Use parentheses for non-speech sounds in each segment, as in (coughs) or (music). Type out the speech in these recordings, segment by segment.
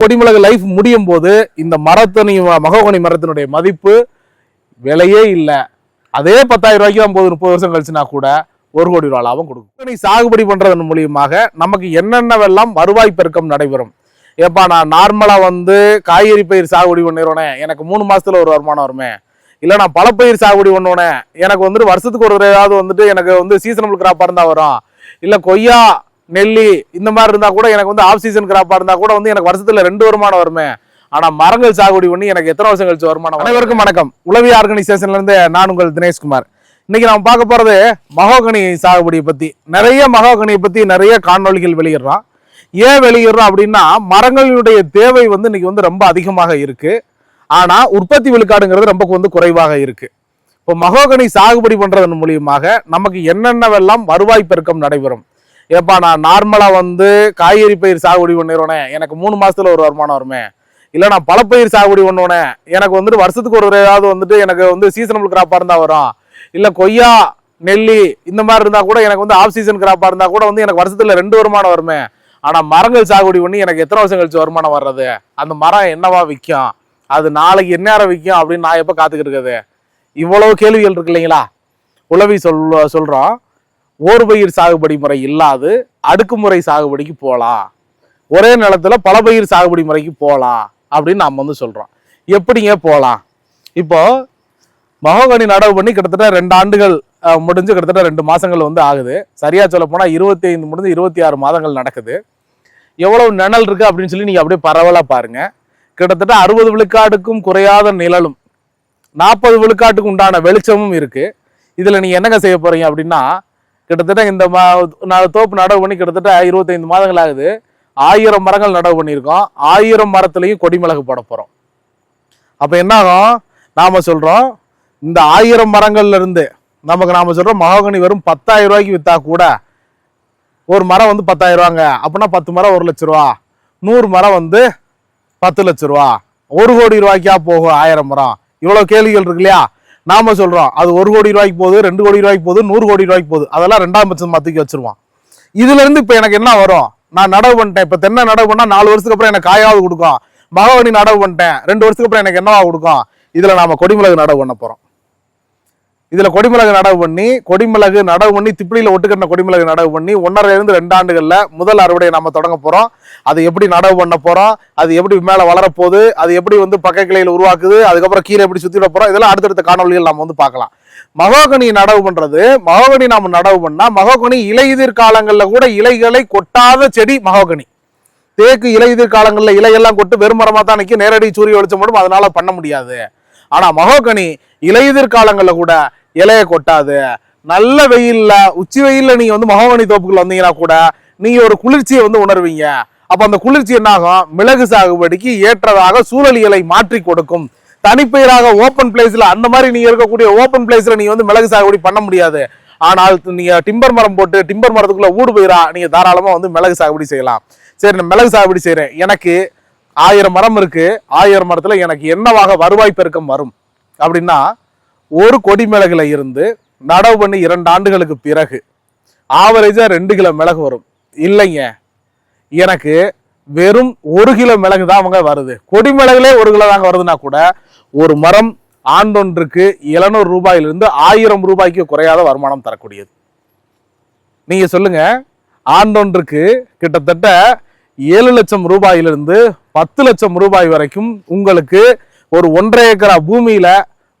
கொடிமிளகு life முடியும் போது இந்த மரத்தனி மகோகனி மரத்தினுடைய மதிப்பு விலையே இல்லை. அதே பத்தாயிரம் ரூபாய்க்கு தான் போகுது முப்பது வருஷம் கழிச்சுனா கூட ஒரு கோடி ரூபா லாபம் கொடுக்கும். சாகுபடி பண்ணுறதன் மூலியமாக நமக்கு என்னென்னவெல்லாம் வருவாய் பெருக்கம் நடைபெறும்? ஏப்பா நான் நார்மலாக வந்து காய்கறி பயிர் சாகுபடி பண்ணிடுவேனே எனக்கு மூணு மாதத்தில் ஒரு வருமானம் வருமே. இல்லை நான் பழப்பயிர் சாகுபடி பண்ணுவேனே எனக்கு வந்துட்டு வருஷத்துக்கு ஒரு ஏதாவது வந்துட்டு எனக்கு வந்து சீசனபிள் கிராப்பாக இருந்தால் வரும். இல்லை கொய்யா நெல்லி இந்த மாதிரி இருந்தால் கூட எனக்கு வந்து ஆஃப் சீசன் கிராப்பாக இருந்தால் கூட வந்து எனக்கு வருஷத்தில் ரெண்டு வருமானம் வருமே. ஆனால் மரங்கள் சாகுபடி பண்ணி எனக்கு எத்தனை வருஷம் கழிச்சு வருமானம் அனைவருக்கும் வணக்கம். உளவி ஆர்கனைசேஷன்லேருந்து நான் உங்கள் தினேஷ்குமார். இன்னைக்கு நம்ம பார்க்க போகிறது மகோகனி சாகுபடியை பற்றி நிறைய மகோகனியை பற்றி நிறைய காணொலிகள் வெளியிடுறோம். ஏன் வெளியிடுறோம் அப்படின்னா மரங்களினுடைய தேவை வந்து இன்னைக்கு வந்து ரொம்ப அதிகமாக இருக்கு. ஆனால் உற்பத்தி விழுக்காடுங்கிறது ரொம்ப வந்து குறைவாக இருக்குது இப்போ மகோகனி சாகுபடி பண்ணுறதன் மூலியமாக நமக்கு என்னென்னவெல்லாம் வருவாய் பெருக்கம் நடைபெறும்? ஏப்பா நான் நார்மலாக வந்து காய்கறி பயிர் சாகுபடி பண்ணிடுவேனே எனக்கு மூணு மாதத்தில் ஒரு வருமானம் வருமே. இல்லை நான் பழப்பயிர் சாகுபடி பண்ணுவேனே. எனக்கு வந்துட்டு வருஷத்துக்கு ஒரு ஏதாவது வந்துட்டு எனக்கு வந்து சீசனபிள் கிராப்பாக இருந்தால் வரும். இல்லை கொய்யா நெல்லி இந்த மாதிரி இருந்தால் கூட எனக்கு வந்து ஆஃப் சீசன் கிராப்பாக இருந்தால் கூட வந்து எனக்கு வருஷத்தில் ரெண்டு வருமானம் வருமே. ஆனால் மரங்கள் சாகுபடி பண்ணி எனக்கு எத்தனை வருஷம் கழிச்சு வருமானம் வர்றது? அந்த மரம் என்னவா விற்கும் அது நாளைக்கு எந்நேரம் விற்கும் அப்படின்னு நான் எப்போ காத்துக்கிட்டு இருக்குது இவ்வளோ கேள்விகள் இருக்கு இல்லைங்களா? உளவி சொல் சொல்கிறோம் ஓர் பயிர் சாகுபடி முறை இல்லாது அடுக்குமுறை சாகுபடிக்கு போகலாம் ஒரே நிலத்துல பல பயிர் சாகுபடி முறைக்கு போகலாம் அப்படின்னு நம்ம வந்து சொல்கிறோம் எப்படிங்க போகலாம் இப்போ மகோகனி நடவு பண்ணி கிட்டத்தட்ட ரெண்டு ஆண்டுகள் முடிஞ்சு கிட்டத்தட்ட ரெண்டு மாதங்கள் வந்து ஆகுது. சரியாக சொல்ல போனா இருபத்தி ஐந்து முடிஞ்சு இருபத்தி ஆறு மாதங்கள் நடக்குது. எவ்வளவு நிழல் இருக்குது அப்படின்னு சொல்லி நீங்கள் அப்படியே பரவலாக பாருங்கள் கிட்டத்தட்ட அறுபது விழுக்காடுக்கும் குறையாத நிழலும் நாற்பது விழுக்காட்டுக்கு உண்டான வெளிச்சமும் இருக்குது இதில் நீங்கள் என்னங்க செய்ய போகிறீங்க அப்படின்னா கிட்டத்தட்ட இந்த மா- நான் தோப்பு நடவு பண்ணி கிட்டத்தட்ட இருபத்தைந்து மாதங்கள் ஆகுது ஆயிரம் மரங்கள் நடவு பண்ணியிருக்கோம். ஆயிரம் மரத்துலேயும் கொடிமிளகு போட போகிறோம் அப்போ என்ன ஆகும் நாம் சொல்கிறோம் இந்த ஆயிரம் மரங்கள்லேருந்து நமக்கு நாம் சொல்கிறோம் மகோகனி வெறும் பத்தாயிரம் ரூபாய்க்கு விற்றா கூட ஒரு மரம் வந்து பத்தாயிரம் ரூபாங்க. அப்படின்னா பத்து மரம் ஒரு லட்ச ரூபா. நூறு மரம் வந்து பத்து லட்ச ரூபா. ஒரு கோடி ரூபாய்க்கா போகும் ஆயிரம் மரம். இவ்வளோ கேள்விகள் இருக்கு இல்லையா? நாம சொல்றோம். அது ஒரு கோடி ரூபாய்க்கு போகுது ரெண்டு கோடி ரூபாய்க்கு போகுது நூறு கோடி ரூபாய்க்கு போகுது. அதெல்லாம் ரெண்டாம் பட்சம் மத்திக்கு வச்சிருவான் இதுல இருந்து இப்ப எனக்கு என்ன வரும்? நான் நடவு பண்ணிட்டேன். இப்ப தென்னை நடவு பண்ணா நாலு வருஷத்துக்கு அப்புறம் எனக்கு காயாவது கொடுக்கும். மகவனி நடவு பண்ணிட்டேன். ரெண்டு வருஷத்துக்கு அப்புறம் எனக்கு என்னவா கொடுக்கும்? இதுல நாம கொடிமிளகு நடவு பண்ண போறோம். இதுல கொடிமிளகு நடவு பண்ணி கொடிமிளகு நடவு பண்ணி திப்பிலியில ஒட்டுக்கட்டின கொடிமிளகு நடவு பண்ணி ஒன்றரை இருந்து ரெண்டு ஆண்டுகள்ல முதல் அறுவடையை நம்ம தொடங்க போறோம். அது எப்படி நடவு பண்ண போறோம் அது எப்படி மேல வளரப்போகுது அது எப்படி வந்து பக்க கிளையில உருவாக்குது அதுக்கப்புறம் கீழே எப்படி சுத்திட போறோம் இதெல்லாம் அடுத்தடுத்த காணொலிகள் நம்ம வந்து பார்க்கலாம். மகோகனி நடவு பண்றது மகோகனி நாம நடவு பண்ணா மகோகனி இலையுதிர் காலங்கள்ல கூட இலைகளை கொட்டாத செடி மகோகனி. தேக்கு இலையுதிர் காலங்கள்ல இலையெல்லாம் கொட்டு வெறும் மரமாக தான் நிற்கும் நேரடி சூரிய வெளிச்சம் மட்டும் அதனால பண்ண முடியாது. ஆனா மகோகனி இலையுதிர் காலங்கள்ல கூட இலைய கொட்டாது நல்ல வெயில்ல உச்சி வெயில்ல நீங்க வந்து மகோகனி தோப்புக்குள்ள வந்தீங்கன்னா கூட நீங்க ஒரு குளிர்ச்சியை வந்து உணர்வீங்க. அப்ப அந்த குளிர்ச்சி என்ன ஆகும் மிளகு சாகுபடிக்கு ஏற்றதாக சூழலியலை மாற்றி கொடுக்கும். தனிப்பயிராக ஓப்பன் பிளேஸ்ல அந்த மாதிரி நீங்க இருக்கக்கூடிய ஓப்பன் பிளேஸ்ல நீங்க வந்து மிளகு சாகுபடி பண்ண முடியாது. ஆனால் நீங்க டிம்பர் மரம் போட்டு டிம்பர் மரத்துக்குள்ள ஊடு போயிடா நீங்க தாராளமா வந்து மிளகு சாகுபடி செய்யலாம். சரி நான் மிளகு சாகுபடி செய்கிறேன் எனக்கு ஆயிரம் மரம் இருக்கு. ஆயிரம் மரத்துல எனக்கு என்னவாக வருவாய் பெருக்கம் வரும்? அப்படின்னா ஒரு கொடி மிளகுல இருந்து நடவு பண்ணி இரண்டு ஆண்டுகளுக்கு பிறகு ஆவரேஜா ரெண்டு கிலோ மிளகு வரும். இல்லைங்க. எனக்கு வெறும் ஒரு கிலோ மிளகு தான் அவங்க வருது. கொடி மிளகுலே ஒரு கிலோ தாங்க வருதுன்னா கூட ஒரு மரம் ஆண்டொன்றுக்கு எழுநூறு ரூபாயிலிருந்து ஆயிரம் ரூபாய்க்கு குறையாத வருமானம் தரக்கூடியது. நீங்க சொல்லுங்க. ஆண்டொன்றுக்கு கிட்டத்தட்ட ஏழு லட்சம் ரூபாயிலிருந்து பத்து லட்சம் ரூபாய் வரைக்கும் உங்களுக்கு ஒரு ஒன்றரை ஏக்கரா பூமியில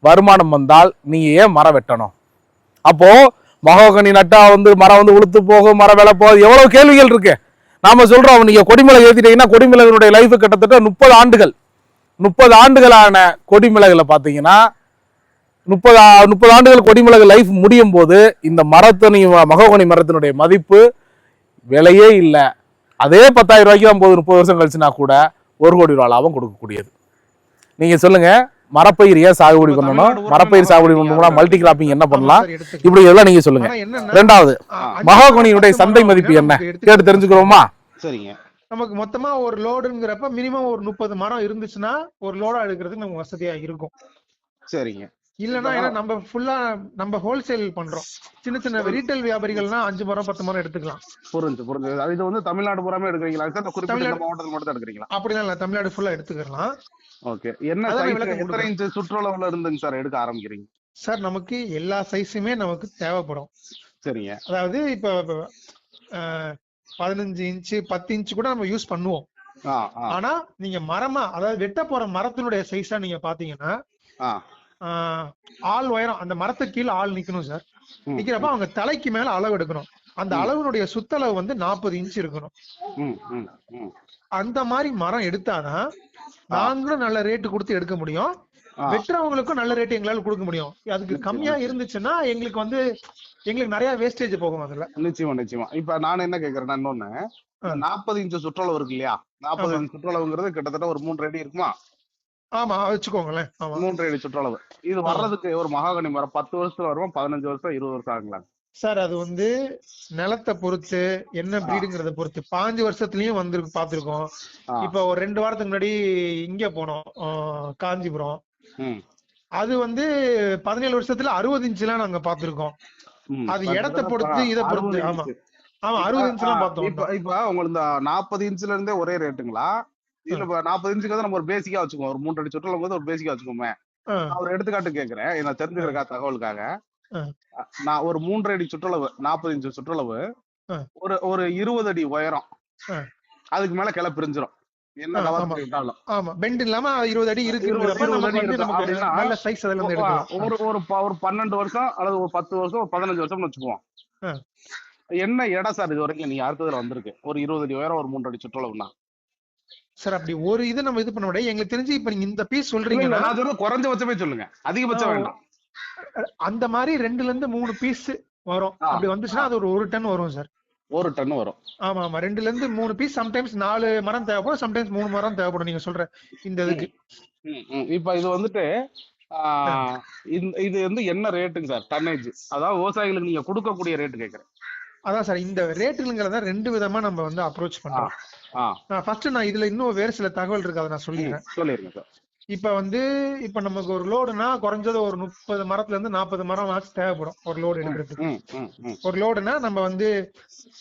வருமானம் வந்தால் நீங்கள் ஏன் மரம் வெட்டணும். அப்போது மகோகனி நட்டா வந்து மரம் வந்து உளுத்து போகும் மரம் விலை போகுது. எவ்வளோ கேள்விகள் இருக்கு. நாம் சொல்கிறோம் நீங்கள் கொடிமிளகு ஏற்றிட்டீங்கன்னா கொடிமிளகனுடைய லைஃப் கிட்டத்தட்ட முப்பது ஆண்டுகள். முப்பது ஆண்டுகளான கொடிமிளகில் பார்த்தீங்கன்னா முப்பது முப்பது ஆண்டுகள் கொடிமிளகு லைஃப் முடியும் போது இந்த மரத்தனி மகோகனி மரத்தினுடைய மதிப்பு விலையே இல்லை. அதே பத்தாயிரம் ரூபாய்க்கு தான் போகுது. முப்பது வருஷம் கழிச்சுனா கூட ஒரு கோடி ரூபா லாபம் கொடுக்கக்கூடியது. நீங்கள் சொல்லுங்கள் மரப்பயிர் ஏன் சாகுபடி பண்ணணும் மரப்பயிர் சாகுபடி பண்ணணும்னா மல்டி கிராப்பிங் என்ன பண்ணலாம்? இப்படி எல்லாம் நீங்க சொல்லுங்க. ரெண்டாவது மகாகனியுடைய சந்தை மதிப்பு என்ன? கேட்டு தெரிஞ்சுக்கிறோமா? சரிங்க. நமக்கு மொத்தமா ஒரு லோடுங்கிறப்ப மினிமம் ஒரு முப்பது மரம் இருந்துச்சுன்னா ஒரு லோடா எடுக்கிறதுக்கு நமக்கு வசதியா இருக்கும். சரிங்க. இல்லன்னா ஏன்னா நம்ம ஃபுல்லா நம்ம ஹோல்சேல் பண்றோம். சின்ன சின்ன ரீட்டைல் வியாபாரிகள்னா அஞ்சு மரம் பத்து மரம் எடுத்துக்கலாம். புரிஞ்சு புரிஞ்சு. இது வந்து தமிழ்நாடு பூராமே எடுக்கிறீங்களா? தமிழ்நாடு- மாவட்டத்தில் மட்டும் தான் எடுக்கிறீங்களா? அப்படிலாம் இல்ல. தமிழ்நாடு ஃபுல்லா எடுத்துக்கலாம். ஓகே என்ன எத்தனை சுற்றளவுல இருந்துங்க சார் எடுக்க ஆரம்பிக்கிறீங்க. சார் நமக்கு எல்லா சைஸுமே நமக்கு தேவைப்படும். சரிங்க. அதாவது இப்ப பதினஞ்சு இன்ச்சு பத்து இன்ச்சு கூட நம்ம யூஸ் பண்ணுவோம். ஆனா நீங்க மரமா அதாவது வெட்ட போற மரத்தினுடைய சைஸா நீங்க பாத்தீங்கன்னா ஆள் உயரம் அந்த மரத்துக்கு கீழே ஆள் நிக்கணும் சார் நிக்கிறப்ப அவங்க தலைக்கு மேல அளவு எடுக்கணும். அந்த அளவினுடைய சுத்தளவு வந்து நாற்பது இன்ச் இருக்கணும். ம் ம் ம். அந்த மாதிரி மரம் எடுத்தாதான் நாங்களும் நல்ல ரேட்டு கொடுத்து எடுக்க முடியும். ஆ. வெட்டுறவங்களுக்கும் நல்ல ரேட் எங்களால கொடுக்க முடியும். அதுக்கு கம்மியா இருந்துச்சுன்னா எங்களுக்கு வந்து எங்களுக்கு நிறைய வேஸ்டேஜ் போகும் அதுல. நிச்சயமா நிச்சயமா. இப்ப நான் என்ன கேக்குறேன்னா இன்னொன்னு. நாற்பது இன்ச்சு சுற்றளவு இருக்கு இல்லையா? நாற்பது. இன்ச்சு சுற்றளவுங்கிறது கிட்டத்தட்ட ஒரு மூன்று அடி இருக்குமா? ஆமா வச்சுக்கோங்களேன். மூன்று அடி சுற்றளவு. இது வர்றதுக்கு ஒரு மகாகனி மரம் பத்து வருஷத்துல வருமா? பதினஞ்சு வருஷம் இருபது வருஷம் ஆகுங்களா? சார் அது வந்து நிலத்தை பொறுத்து என்ன பிரீடுங்கிறத பொறுத்து. பாஞ்சு வருஷத்துலயும் வந்து பாத்துருக்கோம். இப்ப ஒரு ரெண்டு வாரத்துக்கு முன்னாடி இங்க போனோம் காஞ்சிபுரம். அது வந்து பதினேழு வருஷத்துல அறுபது இன்ச்லாம் நாங்க பாத்திருக்கோம். அது இடத்தை பொறுத்து, இதை பொறுத்து, ஆமா. இன்ச்சு. ஆமா அறுபது இன்ச்லாம் ஆ, பார்த்தோம். இப்ப இப்ப உங்களுக்கு இந்த நாற்பது இன்ச்ல இருந்தே ஒரே ரேட்டுங்களா? இல்ல இப்ப நாற்பது இன்ச்சுக்கு வந்து நம்ம ஒரு பேசிக்கா வச்சுக்குவோம். ஒரு மூன்று அடி சுற்றளவு வந்து ஒரு பேசிக்கா வச்சுக்கோமே ஒரு எடுத்துக்காட்டு கேக்குறேன். என்ன தெரிஞ்சுக்கிறக்கா தகவலுக்காக. நான் ஒரு மூன்று அடி சுற்றளவு நாற்பது இன்ச்சு சுற்றளவு. ஒரு ஒரு இருபது அடி உயரம். அதுக்கு மேல கிளை எடுக்கலாம். ஒரு பன்னெண்டு வருஷம் அல்லது ஒரு பத்து வருஷம் பதினஞ்சு வருஷம்னு வச்சுக்குவோம். என்ன இடம் சார் இது வரைக்கும் நீங்க அடுத்ததுல வந்திருக்கு? ஒரு இருபது அடி உயரம் ஒரு மூன்று அடி சுற்றளவுனா சார் அப்படி ஒரு இது நம்ம இது பண்ண முடியாது. எங்களுக்கு தெரிஞ்சு இப்ப நீங்க இந்த பீஸ் சொல்றது குறைஞ்சபட்சமே சொல்லுங்க. அதிகபட்சம் வேண்டாம். அந்த மாதிரி ரெண்டுல இருந்து மூணு பீஸ் வரும். அப்படி வந்துச்சுன்னா அது ஒரு ஒரு டன் வரும் சார் ஒரு டன் வரும். ஆமா ஆமா. ரெண்டுல இருந்து மூணு பீஸ் சம்டைம்ஸ் நாலு மரம் தேவைப்படும் சம்டைம்ஸ் மூணு மரம் தேவைப்படும் நீங்க சொல்ற இந்த இதுக்கு. இப்ப இது வந்துட்டு இது வந்து என்ன ரேட்டுங்க சார் டன்னேஜ் அதாவது விவசாயிகளுக்கு நீங்க கொடுக்கக்கூடிய ரேட்டு கேக்குறேன். அதான் சார் இந்த ரேட்டுங்கிறத ரெண்டு விதமா நம்ம வந்து அப்ரோச் பண்றோம். ஆ, நான் ஃபர்ஸ்ட் நான் இதுல இன்னும் வேறு சில தகவல் இருக்கு அதை நான் சொல்லிடுறேன். சொல்லிருங்க சார் இப்ப வந்து இப்ப நமக்கு ஒரு லோடுனா குறைஞ்சது ஒரு முப்பது மரத்துல இருந்து நாற்பது மரம் ஆச்சு தேவைப்படும் ஒரு லோடு எடுக்கிறதுக்கு. ஒரு லோடுனா நம்ம வந்து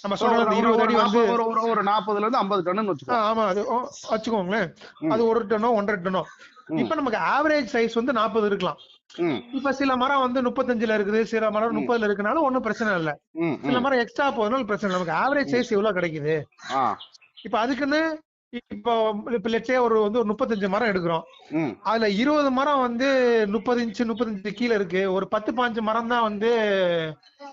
நம்ம ஒரு- சொல்ற அந்த ஒரு- இருபது அடி வந்து ஒரு ஒரு நாற்பதுல இருந்து ஐம்பது டன்னு வச்சுக்கோ ஆமா அது வச்சுக்கோங்களேன். அது ஒரு டன்னோ ஒன்றரை டன்னோ. இப்ப நமக்கு ஆவரேஜ் சைஸ் வந்து நாற்பது இருக்கலாம். இப்ப சில மரம் வந்து முப்பத்தஞ்சுல இருக்குது சில மரம். முப்பதுல இருக்கனால ஒண்ணும் பிரச்சனை இல்ல. சில. மரம் எக்ஸ்ட்ரா போறதுனால பிரச்சனை நமக்கு ஆவரேஜ் சைஸ் எவ்வளவு கிடைக்குது? இப்ப அதுக்குன்னு இப்போ இப்ப லெட்ஸே ஒரு வந்து ஒரு முப்பத்தஞ்சு மரம் எடுக்கிறோம். அதுல இருபது மரம் வந்து முப்பது இன்ச்சு முப்பத்தஞ்சு கீழே இருக்கு. ஒரு பத்து பாஞ்சு மரம் தான் வந்து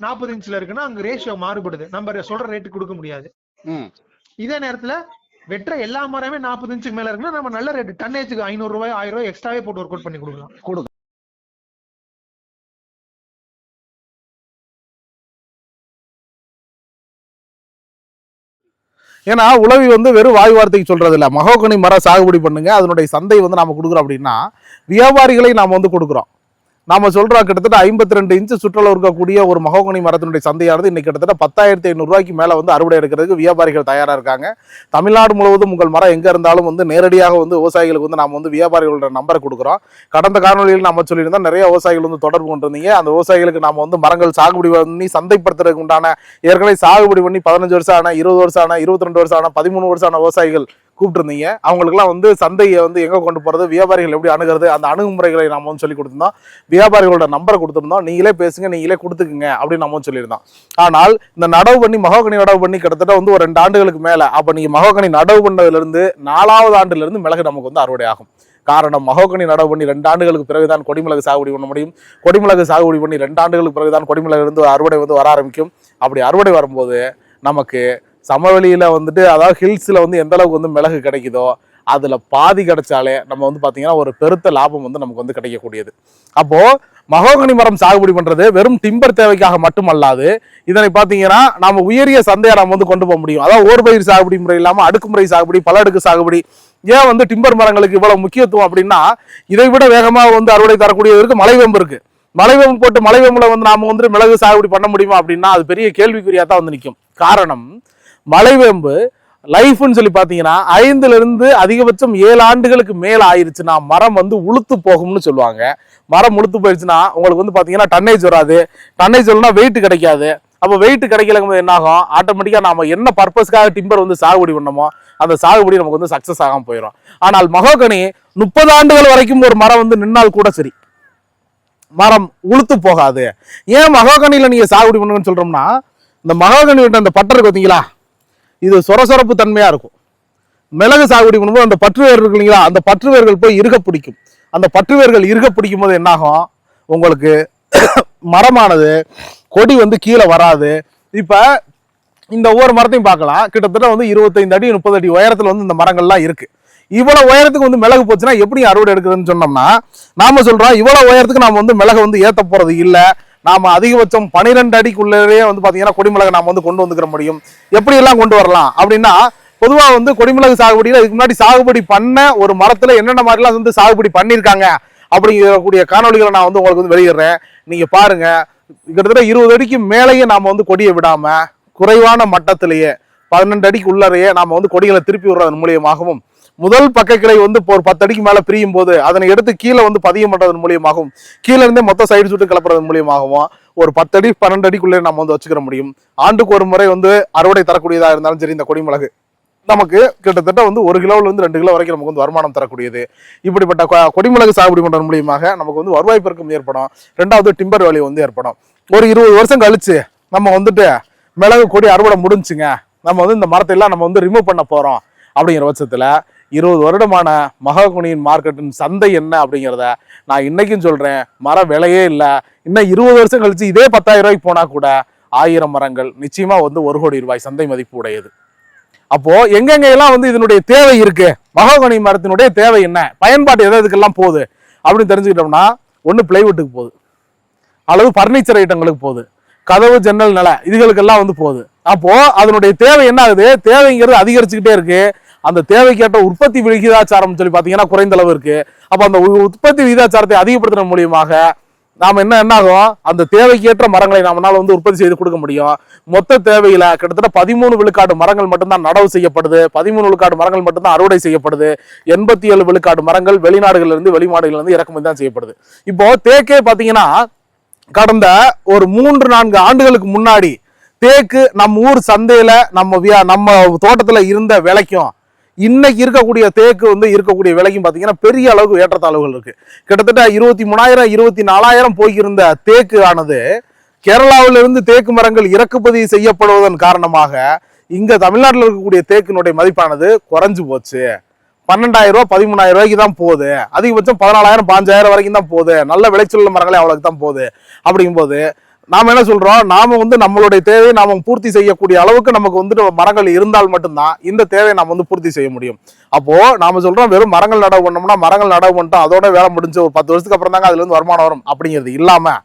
நாற்பது இன்ச்ல இருக்குன்னா அங்க ரேஷியோ மாறுபடுது. நம்ம சொல்ற ரேட்டு கொடுக்க முடியாது. இதே நேரத்துல வெட்டுற எல்லா மரமே நாற்பது இன்ச்சுக்கு மேல இருக்குன்னா நம்ம நல்ல ரேட் டன்னேஜுக்கு ஐநூறு ரூபாய் ஆயிரம் ரூபாய் எக்ஸ்ட்ராவே போட்டு ஒர்க் அவுட் பண்ணி கொடுக்கலாம். ஏன்னா உளவி வந்து வெறும் வாய் வார்த்தைக்கு சொல்றது இல்லை மகோகனி மரம் சாகுபடி பண்ணுங்க. அதனுடைய சந்தை வந்து நாம் கொடுக்குறோம் அப்படின்னா வியாபாரிகளை நாம் வந்து கொடுக்குறோம். நாம சொல்கிறோம் கிட்டத்தட்ட ஐம்பத்தி ரெண்டு இன்ச்சு சுற்றளவு இருக்கக்கூடிய ஒரு மகோகனி மரத்தினுடைய சந்தையானது இன்னைக்கு கிட்டத்தட்ட பத்தாயிரத்தி ஐநூறுரூவாய்க்கு மேலே மேல வந்து அறுவடை எடுக்கிறதுக்கு வியாபாரிகள் தயாரா இருக்காங்க. தமிழ்நாடு முழுவதும் உங்கள் மரம் எங்க இருந்தாலும் வந்து நேரடியாக வந்து விவசாயிகளுக்கு வந்து நாம வந்து வியாபாரிகளோட நம்பரை கொடுக்குறோம். கடந்த காணொலியில் நம்ம சொல்லியிருந்தோம் நிறைய விவசாயிகள் வந்து தொடர்பு கொண்டிருந்தீங்க. அந்த விவசாயிகளுக்கு நாம வந்து மரங்கள் சாகுபடி பண்ணி சந்தைப்படுத்துறதுக்கு உண்டான ஏற்கனவே சாகுபடி பண்ணி பதினஞ்சு வருஷம் ஆன இருபது வருஷம் ஆன இருபத்தி ரெண்டு வருஷம் ஆன பதிமூணு வருஷம் ஆன விவசாயிகள் கூப்பிட்டுருந்தீங்க. அவங்களுக்குலாம் வந்து சந்தையை வந்து எங்கே கொண்டு போகிறது வியாபாரிகள் எப்படி அணுகிறது அந்த அணுகுமுறைகளை நம்ம வந்து சொல்லி கொடுத்துருந்தோம். வியாபாரிகளோட நம்பரை கொடுத்துருந்தோம். நீங்களே பேசுங்க நீங்களே கொடுத்துக்குங்க அப்படின்னு நம்ம வந்து சொல்லியிருந்தோம். ஆனால் இந்த நடவு பண்ணி மகோகனி நடவு பண்ணி கிட்டத்தட்ட வந்து ஒரு ரெண்டு ஆண்டுகளுக்கு மேலே அப்போ நீங்கள் மகோகனி நடவு பண்ணதுலேருந்து நாலாவது ஆண்டுலேருந்து மிளகு நமக்கு வந்து அறுவடை ஆகும். காரணம் மகோகனி நடவு பண்ணி ரெண்டு ஆண்டுகளுக்கு பிறகுதான் கொடிமிளகு சாகுபடி பண்ண முடியும். கொடிமிளகு சாகுபடி பண்ணி ரெண்டு ஆண்டுகளுக்கு பிறகுதான் கொடிமிளகு இருந்து அறுவடை வந்து வர ஆரம்பிக்கும். அப்படி அறுவடை வரும்போது நமக்கு சமவெளியில் வந்துட்டு அதாவது ஹில்ஸில் வந்து எந்த அளவுக்கு வந்து மிளகு கிடைக்குதோ அதில் பாதி கிடைச்சாலே நம்ம வந்து பார்த்திங்கன்னா ஒரு பெருத்த லாபம் வந்து நமக்கு வந்து கிடைக்கக்கூடியது. அப்போது மகோகனி மரம் சாகுபடி பண்ணுறது வெறும் டிம்பர் தேவைக்காக மட்டுமல்லாது இதனை பார்த்தீங்கன்னா நம்ம உயரிய சந்தையை நம்ம வந்து கொண்டு போக முடியும். அதாவது ஓர் பயிர் சாகுபடி முறை இல்லாமல் அடுக்குமுறை சாகுபடி பல அடுக்கு சாகுபடி ஏன் வந்து டிம்பர் மரங்களுக்கு இவ்வளோ முக்கியத்துவம் அப்படின்னா இதை விட வேகமாக வந்து அறுவடை தரக்கூடியது மலைவேம்பு இருக்குது மலைவேம்பு போட்டு மலைவேம்புல வந்து நாம் வந்து மிளகு சாகுபடி பண்ண முடியுமா அப்படின்னா அது பெரிய கேள்விக்குறியாக தான் வந்து நிற்கும் காரணம் மலைவேம்பு லைஃப்னு சொல்லி பார்த்தீங்கன்னா ஐந்துல இருந்து அதிகபட்சம் ஏழு ஆண்டுகளுக்கு மேல ஆயிருச்சுன்னா மரம் வந்து உளுத்து போகும்னு சொல்லுவாங்க. மரம் உளுத்து போயிடுச்சுன்னா உங்களுக்கு வந்து பார்த்தீங்கன்னா டன்னேஜ் வராது. டன்னேஜ் வரலனா வெயிட் கிடைக்காது. அப்போ வெயிட் கிடைக்கலங்கும் போது என்னாகும்? ஆட்டோமேட்டிக்காக நம்ம என்ன பர்பஸ்க்காக டிம்பர் வந்து சாகுபடி பண்ணோமோ அந்த சாகுபடி நமக்கு வந்து சக்ஸஸ் ஆகாம போயிடும் ஆனால் மகோகனி முப்பது ஆண்டுகள் வரைக்கும் ஒரு மரம் வந்து நின்னால் கூட சரி. மரம் உளுத்து போகாது. ஏன் மகோகனியில் நீங்கள் சாகுபடி பண்ணுங்கன்னு சொல்கிறோம்னா இந்த மகோகனி விட்ட அந்த பட்டர் பார்த்தீங்களா இது சொரசொரப்பு தன்மையாக இருக்கும். மிளகு சாகுபடி பண்ணும்போது அந்த பற்று வேர் இருக்கு இல்லைங்களா அந்த பற்று வேர்கள் போய் இருக பிடிக்கும். அந்த பற்று வேர்கள் இருக பிடிக்கும் போது என்னாகும்? உங்களுக்கு (coughs) மரமானது கொடி வந்து கீழே வராது. இப்போ இந்த ஒவ்வொரு மரத்தையும் பார்க்கலாம். கிட்டத்தட்ட வந்து இருபத்தைந்து அடி முப்பது அடி உயரத்தில் வந்து இந்த மரங்கள்லாம் இருக்கு. இவ்வளோ உயரத்துக்கு வந்து மிளகு போச்சுன்னா எப்படி அறுவடை எடுக்குதுன்னு சொன்னோம்னா நாம சொல்றோம் இவ்வளோ உயரத்துக்கு நாம வந்து மிளகு வந்து ஏற்ற போறது இல்லை. நாம் அதிகபட்சம் பனிரெண்டு அடிக்குள்ளேயே வந்து பார்த்தீங்கன்னா கொடிமிளகை நாம் வந்து கொண்டு வந்துக்கிற முடியும். எப்படியெல்லாம் கொண்டு வரலாம்? அப்படின்னா பொதுவாக வந்து கொடிமிளகு சாகுபடியில் இதுக்கு முன்னாடி சாகுபடி பண்ண ஒரு மரத்தில் என்னென்ன மாதிரிலாம் வந்து சாகுபடி பண்ணியிருக்காங்க அப்படிங்கக்கூடிய காணொளிகளை நான் வந்து உங்களுக்கு வந்து வெளியிடுறேன். நீங்கள் பாருங்கள் கிட்டத்தட்ட இருபது அடிக்கு மேலேயே நாம் வந்து கொடியை விடாமல் குறைவான மட்டத்திலேயே பன்னெண்டு அடிக்கு உள்ளறையே நாம் வந்து கொடிகளை திருப்பி விடுறதன் மூலியமாகவும் முதல் பக்க கிளை வந்து இப்போ ஒரு பத்து அடிக்கு மேல பிரியும் போது அதனை எடுத்து கீழே வந்து பதியம் பண்றதன் மூலியமாகவும் கீழே இருந்தே மொத்த சைடு சுட்டு கிளப்புறதன் மூலியமாகவும் ஒரு பத்து அடி பன்னெண்டு அடிக்குள்ளே நம்ம வந்து வச்சுக்கிற முடியும். ஆண்டுக்கு ஒரு முறை வந்து அறுவடை தரக்கூடியதா இருந்தாலும் சரி இந்த கொடிமிளகு நமக்கு கிட்டத்தட்ட வந்து ஒரு கிலோல இருந்து ரெண்டு கிலோ வரைக்கும் நமக்கு வந்து வருமானம் தரக்கூடியது. இப்படிப்பட்ட கொடிமிளகு சாகுபடி பண்றது மூலியமாக நமக்கு வந்து வருவாய் பெருக்கம் ஏற்படும். ரெண்டாவது டிம்பர் வேல்யூ வந்து ஏற்படும். ஒரு இருபது வருஷம் கழிச்சு நம்ம வந்துட்டு மிளகு கொடி அறுவடை முடிஞ்சுங்க. நம்ம வந்து இந்த மரத்தை எல்லாம் நம்ம வந்து ரிமூவ் பண்ண போறோம் அப்படிங்கிற பட்சத்துல இருபது வருடமான மகாகுனியின் மார்க்கெட்டின் சந்தை என்ன அப்படிங்கிறத நான் இன்னைக்கும் சொல்கிறேன் மர விலையே இல்லை. இன்னும் இருபது வருஷம் கழித்து இதே பத்தாயிரம் ரூபாய்க்கு போனால் கூட ஆயிரம் மரங்கள் நிச்சயமாக வந்து ஒரு கோடி ரூபாய் சந்தை மதிப்பு உடையது. அப்போது எங்கெங்க எல்லாம் வந்து இதனுடைய தேவை இருக்குது மகாகனி மரத்தினுடைய தேவை என்ன? பயன்பாட்டு எதை எதுக்கெல்லாம் போகுது? அப்படின்னு தெரிஞ்சுக்கிட்டோம்னா ஒன்று பிளைவுட்டுக்கு போகுது. அல்லது ஃபர்னிச்சர் ஐட்டங்களுக்கு போகுது. கதவு ஜன்னல் நில இதுகளுக்கெல்லாம் வந்து போகுது. அப்போது அதனுடைய தேவை என்ன ஆகுது? தேவைங்கிறது அதிகரிச்சுக்கிட்டே இருக்குது அந்த தேவைக்கேற்ற உற்பத்தி விகிதாச்சாரம் சொல்லி பார்த்தீங்கன்னா குறைந்த அளவு இருக்கு. அப்போ அந்த உ- உற்பத்தி விகிதாச்சாரத்தை அதிகப்படுத்துறது மூலியமாக நாம் என்ன என்ன ஆகும்? அந்த தேவைக்கேற்ற மரங்களை நம்மளால் வந்து உற்பத்தி செய்து கொடுக்க முடியும். மொத்த தேவையில கிட்டத்தட்ட பதிமூணு விழுக்காடு மரங்கள் மட்டும்தான் நடவு செய்யப்படுது. பதிமூணு விழுக்காடு மரங்கள் மட்டும்தான் அறுவடை செய்யப்படுது. எண்பத்தி ஏழு விழுக்காடு மரங்கள் வெளிநாடுகளிலிருந்து இருந்து இறக்குமதி தான் செய்யப்படுது. இப்போ தேக்கே பார்த்தீங்கன்னா கடந்த ஒரு மூன்று நான்கு ஆண்டுகளுக்கு முன்னாடி தேக்கு நம்ம ஊர் சந்தையில நம்ம வியா- நம்ம தோட்டத்துல இருந்த விலைக்கும் இன்னைக்கு இருக்கக்கூடிய தேக்கு வந்து இருக்கக்கூடிய விலைக்கும் பார்த்தீங்கன்னா பெரிய அளவுக்கு ஏற்றத்தாழ்வுகள் இருக்கு. கிட்டத்தட்ட இருபத்தி மூணாயிரம் இருபத்தி நாலாயிரம் போயிருந்த தேக்கு ஆனது கேரளாவிலிருந்து தேக்கு மரங்கள் இறக்குமதி செய்யப்படுவதன் காரணமாக இங்க தமிழ்நாட்டில் இருக்கக்கூடிய தேக்கினுடைய மதிப்பானது குறைஞ்சு போச்சு. பன்னெண்டாயிரம் ரூபாய் பதிமூணாயிரம் ரூபாய்க்கு தான் போகுது. அதிகபட்சம் பதினாலாயிரம் பாஞ்சாயிரம் வரைக்கும் தான் போகுது. நல்ல விளைச்சல் மரங்களே அவ்வளோக்கு தான் போகுது. அப்படிங்கும்போது நாம் என்ன சொல்கிறோம் நாம் வந்து நம்மளுடைய தேவையை நாம் பூர்த்தி செய்யக்கூடிய அளவுக்கு நமக்கு வந்துட்டு மரங்கள் இருந்தால் மட்டும்தான் இந்த தேவையை நாம் வந்து பூர்த்தி செய்ய முடியும். அப்போது நாம் சொல்கிறோம் வெறும் மரங்கள் நடவு பண்ணோம்னா மரங்கள் நடவு பண்ணிட்டோம் அதோட வேலை முடிஞ்சு ஒரு பத்து வருஷத்துக்கு அப்புறம் தாங்க அதுலேருந்து வருமானம் வரும். அப்படிங்கிறது இல்லாமல்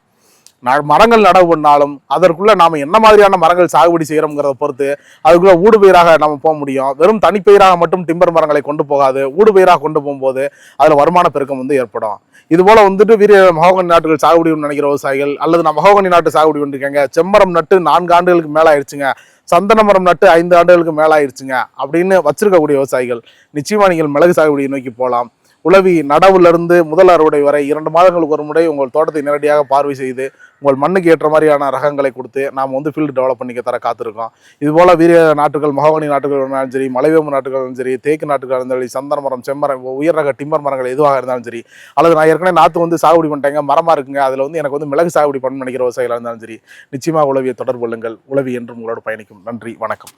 மரங்கள் நடவு பண்ணாலும் அதற்குள்ள நாம என்ன மாதிரியான மரங்கள் சாகுபடி செய்யறோங்கிறத பொறுத்து அதுக்குள்ள ஊடுபயிராக நம்ம போக முடியும். வெறும் தனிப்பயிராக மட்டும் டிம்பர் மரங்களை கொண்டு போகாது. ஊடுபயிராக கொண்டு போகும்போது அதுல வருமான பெருக்கம் வந்து ஏற்படும். இது போல வந்துட்டு வீரிய மகோகனி நாட்டுகள் சாகுபடி நினைக்கிற விவசாயிகள் அல்லது நான் மகோகனி நாட்டு சாகுபடி பண்ணிருக்காங்க செம்மரம் நட்டு நான்கு ஆண்டுகளுக்கு மேல ஆயிடுச்சுங்க சந்தன மரம் நட்டு ஐந்து ஆண்டுகளுக்கு மேலே ஆயிடுச்சுங்க அப்படின்னு வச்சிருக்கக்கூடிய விவசாயிகள் நிச்சயமா நீங்கள் மிளகு சாகுபடியை நோக்கி போகலாம். உளவி நடவுலருந்து முதல் அறுவடை வரை இரண்டு மாதங்களுக்கு ஒரு முறை உங்கள் தோட்டத்தை நேரடியாக பார்வை செய்து உங்கள் மண்ணுக்கு ஏற்ற மாதிரியான ரகங்களை கொடுத்து நாம் வந்து ஃபீல்டு டெவலப் பண்ணிக்க தர காத்திருக்கோம். இதுபோல் வீர வீரிய நாட்டுகள் மகாவணி நாட்டுகள் இருந்தாலும் சரி மலைவேம்பு நாட்டுகள் இருந்தாலும் சரி தேக்கு நாட்டுகள் இருந்தாலும் சரி சந்தன மரம் செம்மரம் உயர் ரக டிம்பர் மரங்கள் எதுவாக இருந்தாலும் சரி அல்லது நான் ஏற்கனவே நாற்று வந்து சாகுபடி பண்ணிட்டேங்க மரமாக இருக்குங்க அதில் வந்து எனக்கு வந்து மிளகு சாகுபடி பண்ண நினைக்கிற விவசாயிகளாக இருந்தாலும் சரி நிச்சயமாக உளவியை தொடர்பு கொள்ளுங்கள். உளவி என்றும் உங்களோட பயணிக்கும். நன்றி வணக்கம்.